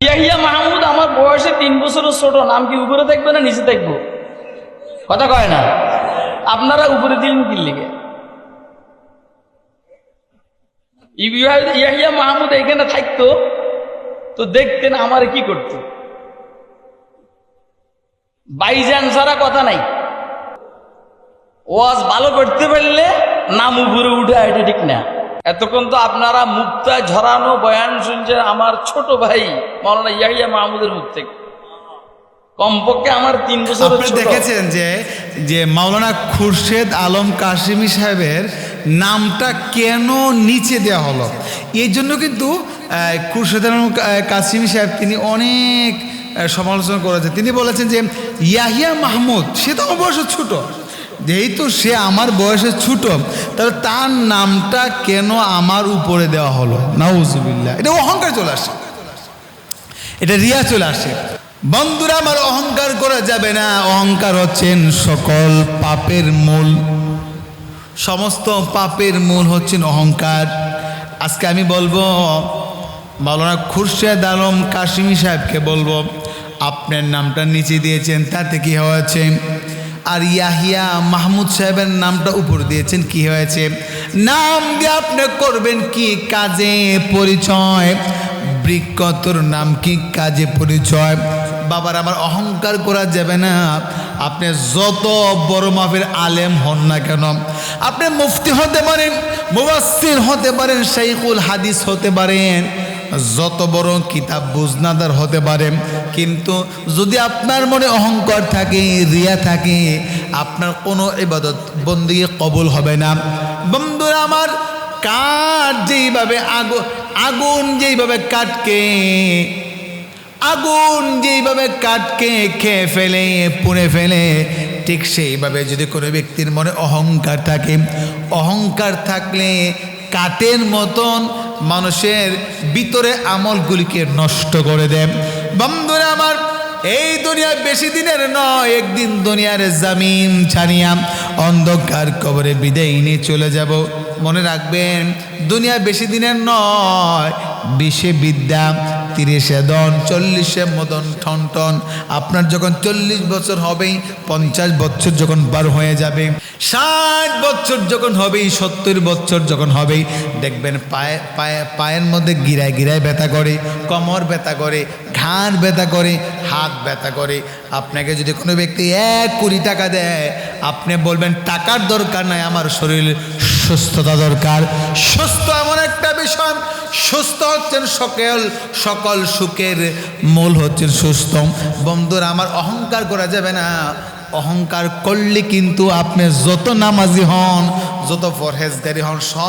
ইয়াহিয়া মাহমুদ আমার বয়সে তিন বছরের ছোট, নাম কি উপরে থাকবে না নিচে থাকব কথা কয় না। আপনারা উপরে দিলেন কি ইবিয়া- ইয়াহিয়া মাহমুদ এখানে থাকতো, তো দেখতেন আমার কি করতো। বাইজান ছাড়া কথা নাই। ওয়াজ ভালো করতে পারলে নাম উপরে উঠে, এটা ঠিক না। এতক্ষণ তো আপনারা মুক্তা ঝরানো বয়ান শুনছেন আমার ছোট ভাই মৌলানা ইয়াহিয়া মাহমুদের মুখ থেকে। কমপক্ষে আমার তিন বছর আপনি দেখেছেন যে যে মাওলানা খুরশেদ আলম কাশিমি সাহেবের নামটা কেন নিচে দেওয়া হলো? এই জন্য কিন্তু খুরশেদ আলম কাশিমি সাহেব তিনি অনেক সমালোচনা করেছেন। তিনি বলেছেন যে ইয়াহিয়া মাহমুদ সে তো অবশ্য ছোট। যেহেতু সে আমার বয়সে ছোট, তাহলে তার নামটা কেন আমার উপরে দেওয়া হলো? নাউজুবিল্লাহ। এটা অহংকার চলে আসে। এটা রিয়া চলে আসে। বন্ধুরা, আমার অহংকার করা যাবে না। অহংকার হচ্ছেন সকল পাপের মূল। সমস্ত পাপের মূল হচ্ছেন অহংকার। আজকে আমি বলব, মাওলানা খুরশেদ আলম কাশিমি সাহেবকে বলব, আপনার নামটা নিচে দিয়েছেন, তাতে কি হয়েছে? আর ইয়াহিয়া মাহমুদ সাহেবের নামটা উপর দিয়েছেন, কি হয়েছে? নাম দিয়ে আপনি করবেন কি কাজে পরিচয়? বৃক্ষতর নাম কি কাজে পরিচয়? বাবার আমার অহংকার করা যাবে না। আপনি যত বড় মাপের আলেম হন না কেন? আপনি মুফতি হতে পারেন মুবাসির হতে পারেন, শাইখুল হাদিস হতে পারেন। যত বড় কিতাব বুজনাদার হতে পারেন কিন্তু যদি আপনার মনে অহংকার থাকে, রিয়া থাকে, আপনার কোনো ইবাদত বন্দি কবুল হবে না। বন্ধুরা আমার, কাঠ যেইভাবে আগুন আগুন যেইভাবে কাটকে, আগুন যেইভাবে কাটকে খেয়ে ফেলে, পুড়ে ফেলে, ঠিক সেইভাবে যদি কোনো ব্যক্তির মনে অহংকার থাকে, অহংকার থাকলে কাঠের মতন মানুষের ভিতরে আমলগুলিকে নষ্ট করে দেন বন্ধুরা আমার, এই দুনিয়া বেশি দিনের নয়, একদিন দুনিয়ার জামিন ছাড়িয়া অন্ধকার কবরে বিদায় নিয়ে চলে যাব। মনে রাখবেন, দুনিয়া বেশি দিনের নয় বিশে বিদ্যা। তিরিশে দন, চল্লিশে মদন, ঠন টন আপনার যখন চল্লিশ বছর হবেই, পঞ্চাশ বছর যখন বার হয়ে যাবে, ষাট বছর যখন হবেই, সত্তর বছর যখন হবেই, দেখবেন পায়ে পায়ে, পায়ের মধ্যে গিরায় গিরায় ব্যথা করে, কমর ব্যথা করে, ঘাড় ব্যথা করে, হাত ব্যথা করে। আপনাকে যদি কোনো ব্যক্তি এক কোটি টাকা দেয়, আপনি বলবেন, টাকার দরকার নাই, আমার শরীর সুস্থতা দরকার। সুস্থ এমন একটা বিষয়, সুস্থ হচ্ছেন সকল সকল সুখের মূল হচ্ছে সুস্থ বন্ধুরা, আমার অহংকার করা যাবে না। অহংকার করলে কিন্তু আপনি যত নামাজি হন, যত ফরহেজগারি হন, সব